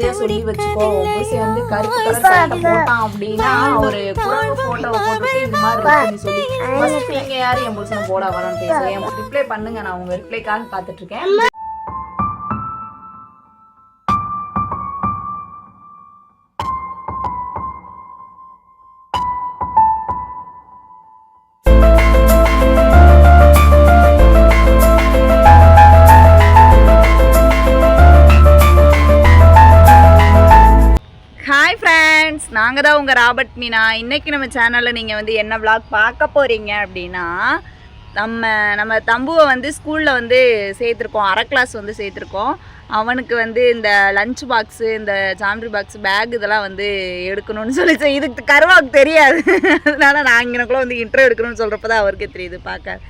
மரியாதையா சொல்லி வச்சுக்கோ. புருஷ வந்து கருப்பு கலர் சட்டை போட்டான் அப்படின்னா ஒரு குரங்கு போட்டோவை போட்டுட்டு இது மாதிரி இருக்குன்னு சொல்லி ஃபர்ஸ்ட் நீங்க யாரு என் புருஷன் போட வரணும்னு பேச என் ரிப்ளை பண்ணுங்க. நான் உங்க ரிப்ளைக்காக காத்துட்டு இருக்கேன். நாங்கள் தான் உங்கள் ராபர்ட் மீனா. இன்னைக்கு நம்ம சேனலில் நீங்கள் வந்து என்ன vlog பார்க்க போகிறீங்க அப்படின்னா நம்ம நம்ம தம்புவை வந்து ஸ்கூலில் வந்து சேர்த்துருக்கோம். அரை கிளாஸ் வந்து சேர்த்துருக்கோம். அவனுக்கு வந்து இந்த லஞ்ச் பாக்ஸு இந்த ஜாமெட்ரி பாக்ஸ் பேக் இதெல்லாம் வந்து எடுக்கணும்னு சொல்லி இதுக்கு கருவாக்கு தெரியாது. அதனால நான் இங்கனக்குள்ள வந்து இன்டர்வியூ எடுக்கணும்னு சொல்கிறப்ப தான் அவருக்கே தெரியுது பார்க்க.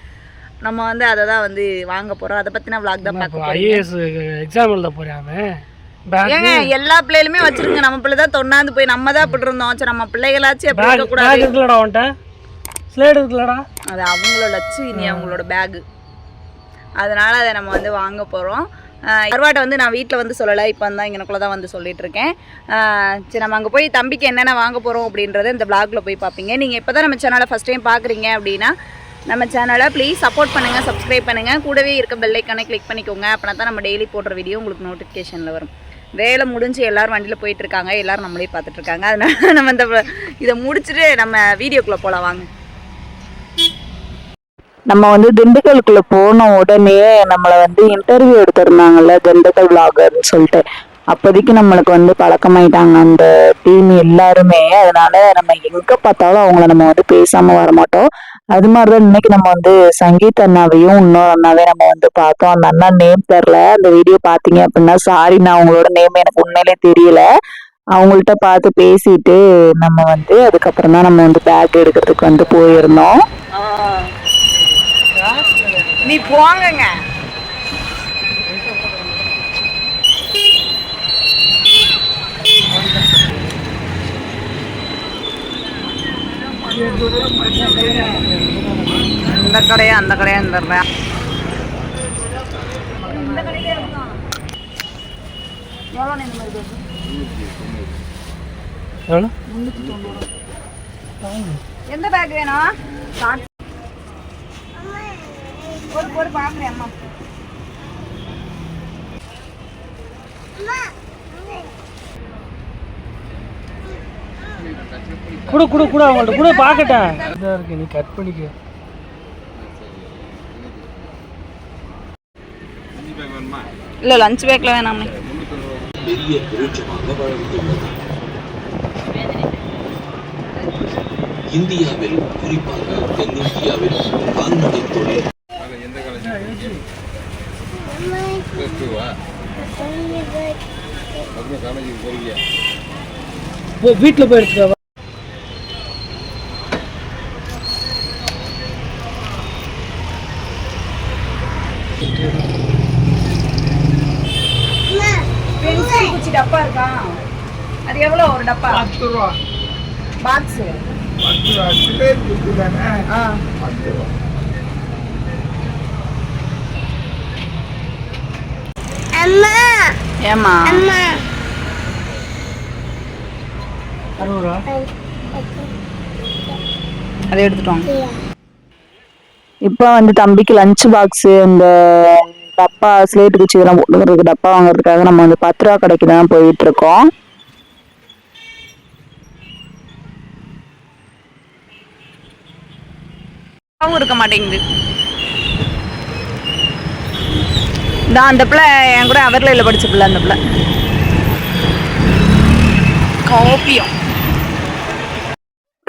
நம்ம வந்து அதை தான் வந்து வாங்க போகிறோம் அதை பற்றின vlog தான் பார்க்க ஐஏஎஸ் எக்ஸாம் எழுத போறாம பேக் ஏங்க எல்லா பிள்ளைகளுமே வச்சிருங்க. நம்ம பிள்ளை தான் தொண்ணாந்து போய் நம்ம தான் அப்படி இருந்தோம். சரி நம்ம பிள்ளைகளாச்சும் எப்படி பேக் இருக்கக்கூடாது? பேக் இருக்குல்லடா உன்ட்ட ஸ்லேட் இருக்குல்லடா. அது அவங்களோட லட்சு இனி அவங்களோட பேகு அதனால அதை நம்ம வந்து வாங்க போகிறோம் கருவாட்டை வந்து நான் வீட்டில் வந்து சொல்லலை. இப்போ தான் இங்கனக்குள்ள தான் வந்து சொல்லிட்டு இருக்கேன். ஆஹ் சரி நம்ம அங்கே போய் தம்பிக்கு என்னென்ன வாங்க போகிறோம் அப்படின்றத இந்த vlogல போய் பார்ப்பீங்க. நீங்கள் இப்போ தான் நம்ம சேனலை ஃபஸ்ட் டைம் பார்க்குறீங்க அப்படின்னா நம்ம சேனலை ப்ளீஸ் சப்போர்ட் பண்ணுங்கள் சப்ஸ்கிரைப் பண்ணுங்கள் கூடவே இருக்க பெல் ஐக்கானை கிளிக் பண்ணிக்கோங்க. அப்படின்னா தான் நம்ம டெய்லி போடுற வீடியோ உங்களுக்கு நோட்டிஃபிகேஷனில் வரும். வேலை முடிஞ்சு எல்லாரும் வண்டியில் போயிட்டு இருக்காங்க எல்லாரும் நம்மளே பார்த்துட்டு இருக்காங்க அதனால நம்ம இந்த இதை முடிச்சுட்டு நம்ம வீடியோக்குள்ளே போகலாம் வாங்க. நம்ம வந்து திண்டுக்கலுக்குள்ள போன உடனே நம்மளை வந்து இன்டர்வியூ எடுத்திருந்தாங்கல்ல திண்டுக்கல் விளாகர்னு சொல்லிட்டு. அப்போதைக்கு நம்மளுக்கு வந்து பழக்கமாயிட்டாங்க அந்த டீம் எல்லாருமே. அதனால நம்ம எங்க பார்த்தாலும் அவங்கள நம்ம வந்து பேசாம வர மாட்டோம் அது மாதிரிதான் இன்னைக்கு நம்ம வந்து சங்கீத் அண்ணாவையும் இன்னொரு அண்ணாவே நம்ம வந்து பார்த்தோம். அந்த அண்ணா நேம் தெரில அந்த வீடியோ பார்த்தீங்க அப்படின்னா சாரி நான் அவங்களோட நேம் எனக்கு உண்மையிலே தெரியல. அவங்கள்ட்ட பார்த்து பேசிட்டு நம்ம வந்து அதுக்கப்புறம் தான் நம்ம வந்து பேக் எடுக்கிறதுக்கு வந்து போயிருந்தோம். நீ போங்கங்க. இந்த கடையா அந்த கடையா கடையா. எவ்வளோ? எந்த பேக் வேணும்? ஒரு பார்க்குறேன் அம்மா. குடு குடு குடு அவங்கள்ட்ட. கூட பார்க்கட்டேன். இதாக இருக்கு நீ கட் பண்ணிக்க. இல்லை லஞ்ச் பேக்கில் வேணாம் இந்தியாவில் குறிப்பாக தென்னிந்தியாவில் கால்நடை தொழில். போ வீட்டில் போய் எடுத்துட்டு வா. பென்சில் குச்சி டப்பா இருக்கா? அது எவ்வளோ? ஒரு டப்பா? பாக்ஸு. ஆ. ஏம்மா? அறுபது ரூபா? அதை எடுத்துட்டு வாங்க. இப்போ வந்து தம்பிக்கு லஞ்ச் பாக்ஸ் இந்த டப்பா ஸ்லேட்டு குச்சி இதெல்லாம் போட்டுக்கிறதுக்கு டப்பா வாங்குறதுக்காக நம்ம வந்து பத்து ரூபா கடைக்கு தான் போயிட்டு இருக்கோம். இருக்க மாட்டேங்குது. தான் அந்த பிள்ளை என் கூட அவர்லையில் படிச்ச பிள்ளை அந்த பிள்ளை. காப்பியம்.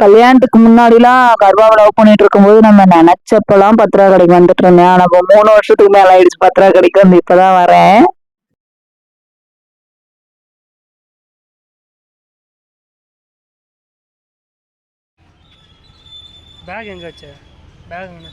கல்யாணத்துக்கு முன்னாடிலாம் கர்வாவை லவ் பண்ணிட்டு இருக்கும்போது நம்ம நினைச்சப்பெல்லாம் பத்து ரூபா கடைக்கு வந்துட்டு இருந்தேன். ஆனா இப்போ மூணு வருஷத்துக்கு மேல ஆயிடுச்சு பத்து ரூபா கடைக்கு வந்து இப்பதான் வரேன். பேக் எங்கே வச்ச? பேக் எங்கே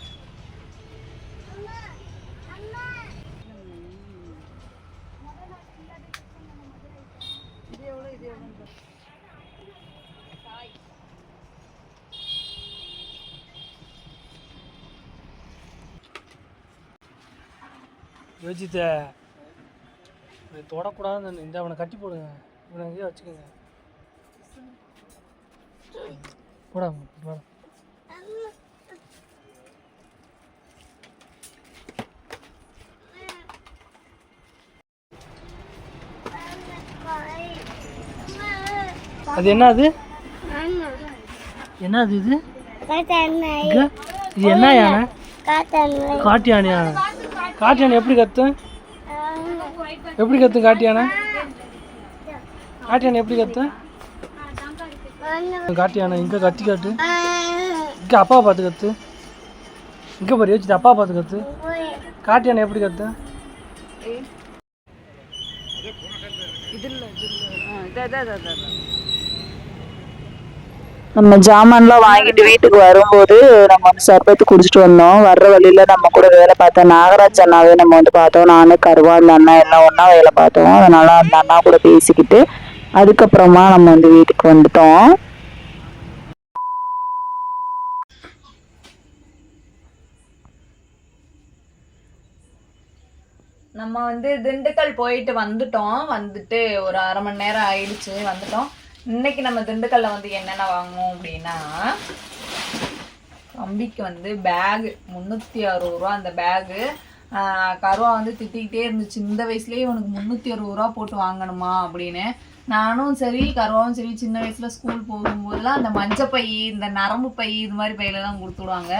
யோசித்த தொடக்கூடாதுன்னு இந்த அவனை கட்டி போடுங்க. இவனை எங்கேயோ வச்சுக்கோங்க. போடா போடா. அது என்ன அது? என்ன அது இது? இங்க? இது? என்ன யானை? காட்டு யானையா? காட்டியான? எப்படி கத்தும் எப்படி கத்தும் காட்டியான? காட்டியான எப்படி கத்தும் காட்டியான? இங்கே இங்க கத்தி காட்டு. இங்க அப்பா பார்த்து கத்து. இங்க பாரு யோசிச்சு அப்பா பார்த்து கத்து. காட்டியான எப்படி கத்து? நம்ம ஜாமான்லாம் வாங்கிட்டு வீட்டுக்கு வரும்போது நம்ம வந்து சர்பத்து குடிச்சிட்டு வந்தோம். வர்ற வழியில நம்ம கூட வேலை பார்த்தோம் நாகராஜ் அண்ணாவே நம்ம வந்து பார்த்தோம். நானு கருவா அந்த அண்ணா எல்லாம் ஒன்றா வேலை பார்த்தோம். அதனால அந்த அண்ணா கூட பேசிக்கிட்டு அதுக்கப்புறமா நம்ம வந்து வீட்டுக்கு வந்துட்டோம். நம்ம வந்து திண்டுக்கல் போயிட்டு வந்துட்டோம். வந்துட்டு ஒரு அரை மணி நேரம் ஆயிடுச்சு. வந்துட்டோம். இன்னைக்கு நம்ம திண்டுக்கல்ல வந்து என்னென்ன வாங்குவோம் அப்படின்னா தம்பிக்கு வந்து பேகு முந்நூற்றி அறுபது ரூபா. அந்த பேகு கருவா வந்து திட்டிக்கிட்டே இருந்துச்சு. இந்த வயசுலேயே உனக்கு முந்நூற்றி அறுபது ரூபா போட்டு வாங்கணுமா அப்படின்னு. நானும் சரி கருவாவும் சரி சின்ன வயசில் ஸ்கூல் போகும்போதெல்லாம் அந்த மஞ்சப்பை இந்த நரம்பு பை இது மாதிரி பையிலலாம் கொடுத்துடுவாங்க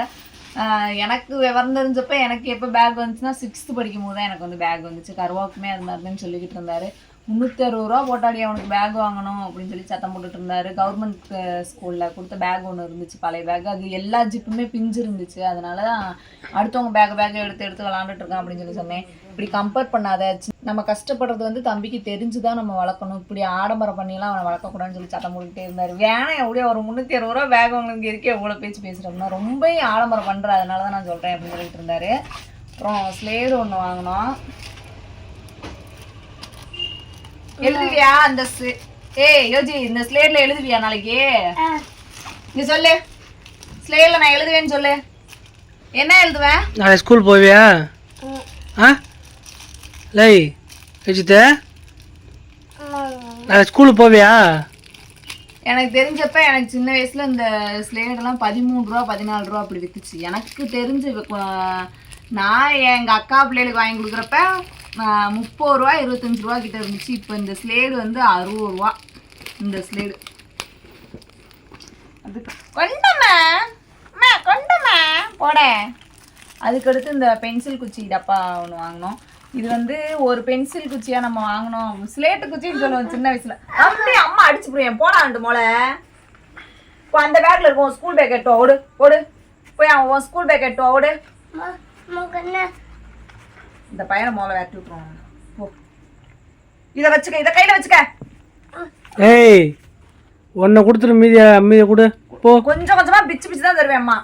எனக்கு விவரம் தெரிஞ்சப்ப எனக்கு எப்போ பேக் வந்துச்சுன்னா சிக்ஸ்த்து படிக்கும் போது தான் எனக்கு வந்து பேக் வந்துச்சு. கருவாக்குமே அது மாதிரி தான் சொல்லிக்கிட்டு இருந்தாரு. முந்நூற்றி அறுபது ரூபா போட்டாடி அவனுக்கு பேக் வாங்கணும் அப்படின்னு சொல்லி சத்தம் போட்டுட்டு இருந்தாரு. கவர்மெண்ட் ஸ்கூலில் uh, கொடுத்த பேக் ஒன்று இருந்துச்சு பழைய பேக் அது எல்லா ஜிப்புமே பிஞ்சு இருந்துச்சு. அதனால தான் அடுத்தவங்க பேக் பேக் எடுத்து எடுத்து விளாண்டுட்டு இருக்கான் அப்படின்னு சொல்லி சொன்னேன். இப்படி கம்பேர் பண்ணாத நம்ம கஷ்டப்படுறது வந்து தம்பிக்கு தெரிஞ்சு தான் நம்ம வளர்க்கணும். இப்படி ஆடம்பரம் பண்ணிலாம் அவனை வளர்க்கக்கூடாதுன்னு சொல்லி சத்தம் போட்டுக்கிட்டே இருந்தார். வேணாம் எப்படியோ ஒரு முந்நூற்றி அறுபது ரூபா பேக் உங்களுக்கு இருக்கே எவ்வளோ பேச்சு பேசுகிறோம்னா ரொம்ப ஆடம்பரம் பண்ணுற அதனால தான் நான் சொல்கிறேன் அப்படின்னு சொல்லிட்டு இருந்தார். அப்புறம் ஸ்லேடு ஒன்று வாங்கினோம். எழுதுவியா அந்த ஸ்லே- ஏய் யோஜி இந்த ஸ்லேட்ல எழுதுவியா நாளைக்கு? நீ சொல்லு. ஸ்லேட்ல நான் எழுதுவேன்னு சொல்லு. என்ன எழுதுவேன் நாளை ஸ்கூல் போவியா? ஆ? லை வச்சுட்ட நாளை ஸ்கூலுக்கு போவியா? எனக்கு தெரிஞ்சப்ப எனக்கு சின்ன வயசுல இந்த ஸ்லேடெல்லாம் பதிமூணு ரூபா பதினாலு ரூபா அப்படி வித்துச்சு. எனக்கு தெரிஞ்சு நான் எங்க அக்கா பிள்ளைகளுக்கு வாங்கி கொடுக்குறப்ப முப்பது ரூபா இருபத்தஞ்சு ரூபா கிட்ட இருந்துச்சு. இப்போ இந்த ஸ்லேடு வந்து அறுபது ரூபா. இந்த ஸ்லேடு அதுக்கு கொண்டம்மா அம்மா கொண்டம்மா போட. அதுக்கடுத்து இந்த பென்சில் குச்சி டப்பா ஒன்று வாங்கினோம். இது வந்து ஒரு பென்சில் குச்சியா நம்ம வாங்கினோம். ஸ்லேட்டு குச்சின்னு சொல்லுவோம் சின்ன வயசுல. அப்படியே அம்மா அடிச்சு போடுவேன் போடாண்டு மோளை. இப்போ அந்த பேக்ல இருக்கும். ஸ்கூல் பேக் எட்டு ஓடு. ஓடு. போய் அவன் ஸ்கூல் பேக் எட்டு ஓடு. இந்த பையனை மோளை வேட்டி விட்டுருவான் போ. இதை வச்சுக்க இதை கையில வச்சுக்க. ஏய் ஒன்றை கொடுத்துரு மீதிய மீதியை கொடு. போ. கொஞ்சம் கொஞ்சமா பிச்சு பிச்சு தான் தருவேன் அம்மா.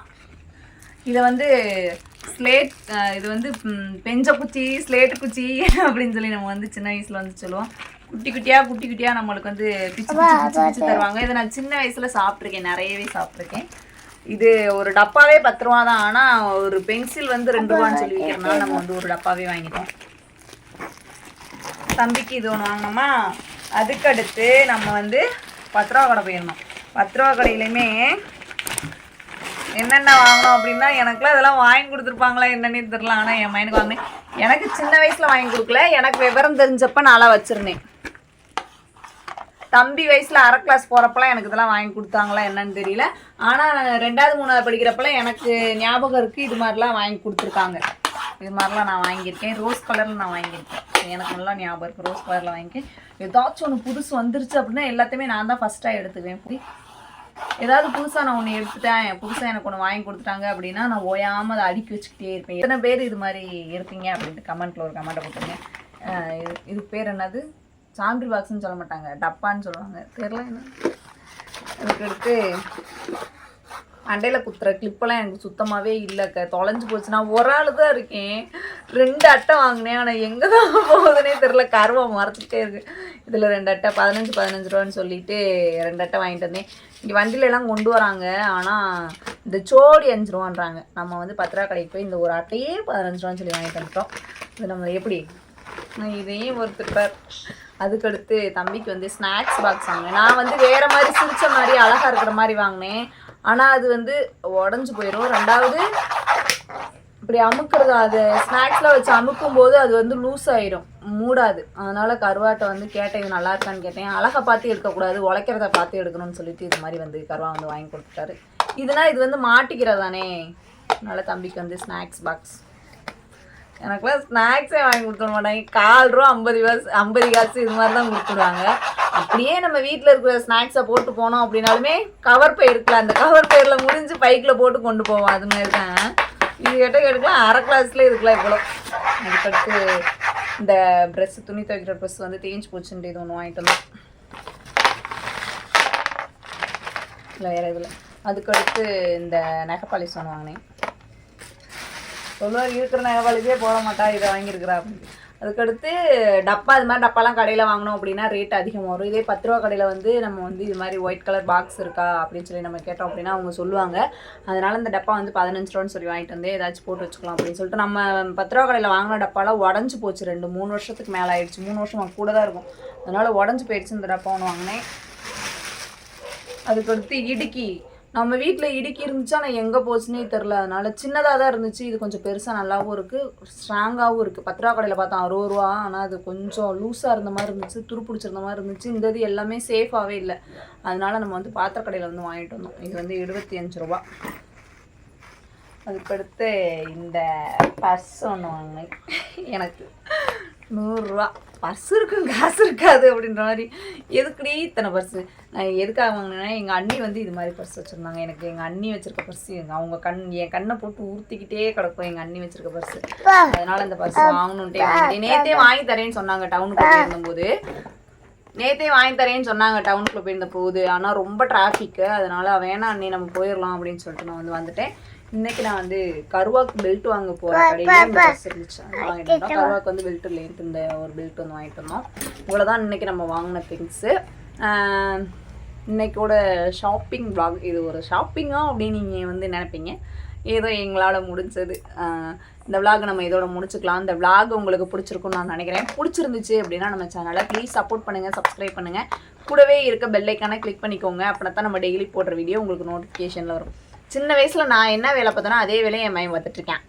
இதை வந்து ஸ்லேட் இது வந்து பெஞ்ச குச்சி ஸ்லேட்டு குச்சி அப்படின்னு சொல்லி நம்ம வந்து சின்ன வயசுல வந்து சொல்லுவோம். குட்டி குட்டியா குட்டி குட்டியா நம்மளுக்கு வந்து பிச்சு பிச்சு பிச்சு பிச்சு தருவாங்க. இதை நான் சின்ன வயசுல சாப்பிட்ருக்கேன் நிறையவே சாப்பிட்ருக்கேன் இது ஒரு டப்பாவே பத்து ரூபா தான் ஆனா ஒரு பென்சில் வந்து ரெண்டு ரூபான்னு சொல்லி விற்கிறனால நம்ம வந்து ஒரு டப்பாவே வாங்கிட்டோம். தம்பிக்கு இது ஒன்று வாங்கினோமா அதுக்கடுத்து நம்ம வந்து பத்து ரூபா கடை போயிருந்தோம் பத்து ரூபா கடையிலையுமே என்னென்ன வாங்கினோம் அப்படின்னா எனக்குலாம் இதெல்லாம் வாங்கி கொடுத்துருப்பாங்களா என்னன்னே தெரில ஆனால் என் பையனுக்கு வாங்கினேன் எனக்கு சின்ன வயசில் வாங்கி கொடுக்கல. எனக்கு விவரம் தெரிஞ்சப்ப நாளாக வச்சுருந்தேன். தம்பி வயசில் அரை கிளாஸ் போகிறப்பெல்லாம் எனக்கு இதெல்லாம் வாங்கி கொடுத்தாங்களா என்னன்னு தெரியல. ஆனால் ரெண்டாவது மூணாவது படிக்கிறப்பலாம் எனக்கு ஞாபகம் இருக்குது இது மாதிரிலாம் வாங்கி கொடுத்துருக்காங்க. இது மாதிரிலாம் நான் வாங்கியிருக்கேன். ரோஸ் கலரில் நான் வாங்கியிருக்கேன். எனக்கு நல்லா ஞாபகம் இருக்குது ரோஸ் கலரில் வாங்கிக்கேன் ஏதாச்சும் ஒன்று புதுசு வந்துருச்சு அப்படின்னா எல்லாத்தையுமே நான் தான் ஃபஸ்ட்டாக எடுத்துக்குவேன். புரி ஏதாவது புதுசாக நான் ஒன்று எடுத்துட்டேன். புதுசாக எனக்கு ஒன்று வாங்கி கொடுத்துட்டாங்க அப்படின்னா நான் ஓயாமல் அதை அடுக்கி வச்சுக்கிட்டே இருப்பேன். எத்தனை பேர் இது மாதிரி இருப்பீங்க அப்படின்ட்டு கமெண்ட்டில் ஒரு கமெண்ட்டை போட்டுருங்க. இது இது பேர் என்னது? சாம்பிள் பாக்ஸ்னு சொல்ல மாட்டாங்க டப்பான்னு சொல்லுவாங்க. தெரில என்ன? அதுக்கடுத்து அண்டையில் குத்துற கிளிப்பெல்லாம் எனக்கு சுத்தமாகவே இல்லைக்கா தொலைஞ்சு போச்சு. நான் ஒரு ஆள் தான் இருக்கேன். ரெண்டு அட்டை வாங்கினேன். ஆனால் எங்கே தான் போகுதுன்னே தெரில கருவை மறந்துட்டே இருக்கு. இதில் ரெண்டு அட்டை பதினஞ்சு பதினஞ்சு ரூபான்னு சொல்லிட்டு ரெண்டு அட்டை வாங்கிட்டு வந்தேன். இங்கே வண்டியிலலாம் கொண்டு வராங்க. ஆனால் இந்த சோடி அஞ்சு ரூபான்றாங்க. நம்ம வந்து பத்து ரூபா கடைக்கு போய் இந்த ஒரு அட்டையே பதினஞ்சு ரூபான்னு சொல்லி வாங்கிட்டு வந்துட்டோம். இது நம்ம எப்படி? இதையும் ஒருத்தர் அதுக்கடுத்து தம்பிக்கு வந்து ஸ்நாக்ஸ் பாக்ஸ் வாங்கினேன். நான் வந்து வேற மாதிரி சிரிச்ச மாதிரி அழகா இருக்கிற மாதிரி வாங்கினேன். ஆனால் அது வந்து உடஞ்சி போயிடும் ரெண்டாவது இப்படி அமுக்குறது அது ஸ்நாக்ஸ்லாம் வச்சு அமுக்கும் போது அது வந்து லூஸ் ஆயிரும். மூடாது. அதனால கருவாட்டை வந்து கேட்டேன் இது நல்லா இருக்கான்னு கேட்டேன். அழகை பார்த்து எடுக்கக்கூடாது உழைக்கிறத பார்த்து எடுக்கணும்னு சொல்லிட்டு இது மாதிரி வந்து கருவா வந்து வாங்கி கொடுத்துட்டாரு. இதுனா இது வந்து மாட்டிக்கிறதானே? அதனால தம்பிக்கு வந்து ஸ்நாக்ஸ் பாக்ஸ் எனக்குலாம் ஸ்நாக்ஸே வாங்கி கொடுத்துட மாட்டாங்க. கால் ரூபா ஐம்பது காசு ஐம்பது காசு இது மாதிரி தான் கொடுத்துருவாங்க அப்படியே நம்ம வீட்டில் இருக்கிற ஸ்நாக்ஸை போட்டு போனோம் அப்படின்னாலுமே கவர் பை இருக்குல்ல அந்த கவர் பயிரில் முடிஞ்சு பைக்கில் போட்டு கொண்டு போவோம். அது மாதிரி தான். இது கேட்டால் எடுக்கலாம் அரை கிளாஸ்லேயே இருக்கலாம் இவ்வளோ அதுக்கடுத்து இந்த ட்ரெஸ்ஸு துணி துவைக்கிற ட்ரெஸ் வந்து தேஞ்சு போச்சுன்ட்டு இது ஒன்று வாங்கிட்டு வந்தோம். இல்லை வேறு இதில் அதுக்கடுத்து இந்த நகைப்பாலிஸ் ஒன்று வாங்கினேன். சொல்லுவார் இருக்கிற நகைப்பாலிஸே போட மாட்டா இதை வாங்கியிருக்கிறா அப்படின்னு. அதுக்கடுத்து டப்பா இது மாதிரி டப்பாலாம் கடையில் வாங்கினோம் அப்படின்னா ரேட் அதிகமாக வரும். இதே பத்து ரூபா கடையில் வந்து நம்ம வந்து இது மாதிரி ஒயிட் கலர் பாக்ஸ் இருக்கா அப்படின்னு சொல்லி நம்ம கேட்டோம் அப்படின்னா அவங்க சொல்லுவாங்க. அதனால இந்த டப்பா வந்து பதினஞ்சு ரூபான்னு சொல்லி வாங்கிட்டு வந்து ஏதாச்சும் போட்டு வச்சுக்கலாம் அப்படின்னு சொல்லிட்டு நம்ம பத்து ரூபா கடையில் வாங்கின டப்பாலாம் உடஞ்சி போச்சு. ரெண்டு மூணு வருஷத்துக்கு மேலே ஆயிடுச்சு. மூணு வருஷம் கூட தான் இருக்கும். அதனால உடஞ்சி போயிடுச்சு இந்த டப்பா ஒன்று வாங்கினேன். அதுக்கடுத்து இடுக்கி. நம்ம வீட்டில் இடுக்கி இருந்துச்சு ஆனால் எங்கே போச்சுன்னே தெரில அதனால சின்னதாக தான் இருந்துச்சு. இது கொஞ்சம் பெருசாக நல்லாவும் இருக்குது ஸ்ட்ராங்காகவும் இருக்குது பத்து ரூபா கடையில் பார்த்தா அறுபது ரூபா ஆனால் அது கொஞ்சம் லூஸாக இருந்த மாதிரி இருந்துச்சு. துருப்பிடிச்சிருந்த மாதிரி இருந்துச்சு. இந்த இது எல்லாமே சேஃபாகவே இல்லை. அதனால நம்ம வந்து பாத்திர கடையில் வந்து வாங்கிட்டு வந்தோம். இது வந்து எழுபத்தி அஞ்சு ரூபா. அதுக்கடுத்து இந்த பர்ஸ் ஒன்று வாங்கினேன். எனக்கு. நூறுரூவா. பர்ஸ் இருக்கும் காசு இருக்காது அப்படின்ற மாதிரி. எதுக்குடி இத்தனை பர்ஸு? நான் எதுக்காக வாங்கினேன்னா எங்கள் அண்ணி வந்து இது மாதிரி பர்ஸ் வச்சுருந்தாங்க. எனக்கு எங்கள் அண்ணி வச்சுருக்க பர்ஸ் எங்கள் அவங்க கண் என் கண்ணை போட்டு உறுத்திக்கிட்டே கிடக்கும் எங்கள் அண்ணி வச்சிருக்க பர்ஸ். அதனால அந்த பர்ஸ் வாங்கணுன்ட்டே வாங்கிட்டேன். நேத்தே வாங்கி தரேன்னு சொன்னாங்க டவுனுக்கு போயிருந்தபோது நேத்தே வாங்கி தரேன்னு சொன்னாங்க டவுனுக்குள்ள போயிருந்த போகுது. ஆனால் ரொம்ப டிராஃபிக்கு அதனால வேணாம் அண்ணே நம்ம போயிடலாம் அப்படின்னு சொல்லிட்டு நான் வந்து வந்துட்டேன். இன்னைக்கு நான் வந்து கருவாக்கு பெல்ட் வாங்க போகிறேன் கடையில் இந்த ட்ரெஸ் இருந்துச்சு. அது வாங்கிட்டு வந்தோம் கருவாக்கு வந்து பெல்ட் லென்த் இந்த ஒரு பெல்ட் வந்து வாங்கிட்டு வந்தோம். இவ்வளோதான் இன்னைக்கு நம்ம வாங்கின திங்ஸு இன்னைக்கோட ஷாப்பிங் vlog. இது ஒரு ஷாப்பிங்கா அப்படின்னு நீங்கள் வந்து நினைப்பீங்க. ஏதோ எங்களால் முடிஞ்சது. இந்த vlog நம்ம இதோட முடிச்சுக்கலாம். இந்த vlog உங்களுக்கு பிடிச்சிருக்கும்னு நான் நினைக்கிறேன். பிடிச்சிருந்துச்சு அப்படின்னா நம்ம சேனலை ப்ளீஸ் சப்போர்ட் பண்ணுங்கள் சப்ஸ்கிரைப் பண்ணுங்கள் கூடவே இருக்க பெல்லைக்கான கிளிக் பண்ணிக்கோங்க. அப்படின்னா தான் நம்ம டெய்லி போடுற வீடியோ உங்களுக்கு நோட்டிஃபிகேஷனில் வரும். சின்ன வயசில் நான் என்ன வேலை பார்த்தேனோ அதே வேலையை என் மையம் பார்த்துட்ருக்கேன்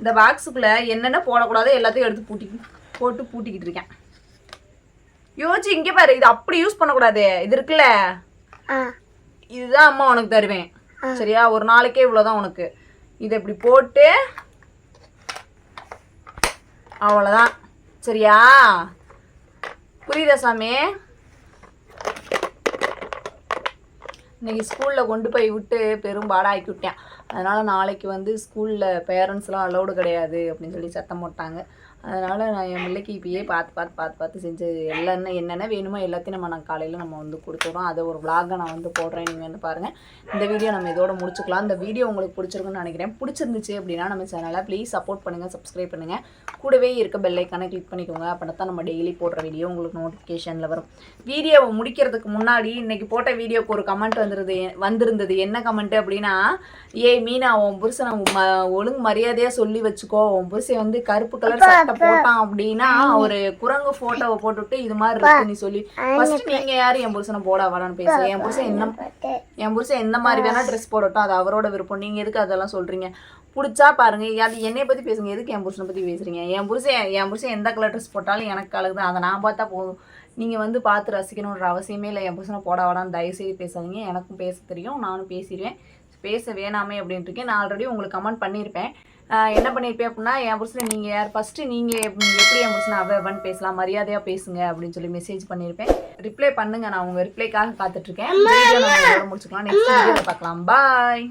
இந்த பாக்ஸுக்குள்ளே என்னென்ன போடக்கூடாதோ எல்லாத்தையும் எடுத்து பூட்டி போட்டு பூட்டிக்கிட்டு இருக்கேன். யோசிச்சு இங்கே பாரு இது அப்படி யூஸ் பண்ணக்கூடாது. இது இருக்குல்ல? இதுதான் அம்மா உனக்கு தருவேன். சரியா? ஒரு நாளைக்கே இவ்வளோதான் உனக்கு. இதை இப்படி போட்டு அவ்வளோதான் சரியா? புரியுதா சாமி? இன்னைக்கு ஸ்கூலில் கொண்டு போய் விட்டு பெரும் பாடாக்கி விட்டேன் அதனால் நாளைக்கு வந்து ஸ்கூலில் பேரண்ட்ஸ்லாம் அலௌடு கிடையாது அப்படின்னு சொல்லி சத்தம் போட்டாங்க. அதனால் நான் என் பிள்ளைக்கு இப்பயே பார்த்து பார்த்து பார்த்து பார்த்து செஞ்சு எல்லாம் என்னென்ன வேணுமோ எல்லாத்தையும் நம்ம நான் காலையில் நம்ம வந்து கொடுத்துறோம். அதை ஒரு விளாகை நான் வந்து போடுறேன். நீங்கள் வந்து பாருங்கள் இந்த வீடியோ நம்ம இதோட முடிச்சுக்கலாம். இந்த வீடியோ உங்களுக்கு பிடிச்சிருக்குன்னு நினைக்கிறேன். பிடிச்சிருந்துச்சு அப்படின்னா நம்ம சேனலை ப்ளீஸ் சப்போர்ட் பண்ணுங்கள் சப்ஸ்கிரைப் பண்ணுங்கள் கூடவே இருக்க பெல்லைக்கான கிளிக் பண்ணிக்கோங்க. அப்படின்னா தான் நம்ம டெய்லி போடுற வீடியோ உங்களுக்கு நோட்டிஃபிகேஷனில் வரும். வீடியோவை முடிக்கிறதுக்கு முன்னாடி இன்னைக்கு போட்ட வீடியோக்கு ஒரு கமெண்ட் வந்துருது வந்திருந்தது. என்ன கமெண்ட் அப்படின்னா ஏய் மீனா உன் புருஷனை ம ஒழுங்கு மரியாதையாக சொல்லி வச்சுக்கோ. உன் புருஷன் வந்து கருப்பு கலர் சட்டை போட்டான் அப்படின்னா ஒரு குரங்கு போட்டோவை போட்டுட்டு இது மாதிரி இருக்கு நீ சொல்லி. ஃபர்ஸ்ட் நீங்க யாரு? என் புருஷனை போட வரான்னு பேச. என் புருஷன் என்ன என் புருஷன் எந்த மாதிரி வேணா ட்ரெஸ் போடட்டும். அது அவரோட விருப்பம். நீங்க எதுக்கு அதெல்லாம் சொல்றீங்க? பிடிச்சா பாருங்க. அது என்னைய பத்தி பேசுங்க. எதுக்கு என் புருஷனை பத்தி பேசுறீங்க? என் புருஷன் என் புருஷன் எந்த கலர் ட்ரெஸ் போட்டாலும் எனக்கு தான் அதை நான் பார்த்தா போதும். நீங்க வந்து பார்த்து ரசிக்கணுன்ற அவசியமே இல்லை. என் புருஷனை போட வேடான்னு தயவு செய்து பேசாதீங்க. எனக்கும் பேச தெரியும். நானும் பேசிடுவேன். பேச வேணாமே அப்படின்ட்டு இருக்கேன். நான் ஆல்ரெடி உங்களுக்கு கமெண்ட் பண்ணியிருப்பேன். என்ன பண்ணியிருப்பேன் அப்படின்னா என் புருஷனை நீங்கள் யார்? ஃபஸ்ட்டு நீங்கள் எப்படி என் புருஷனை அவன் பேசலாம் மரியாதையாக பேசுங்க அப்படின்னு சொல்லி மெசேஜ் பண்ணியிருப்பேன் ரிப்ளை பண்ணுங்க நான் உங்கள் ரிப்ளைக்காக காத்துட்ருக்கேன் முடிச்சுக்கலாம் நெக்ஸ்ட் வீடியோவில் பார்க்கலாம். பாய்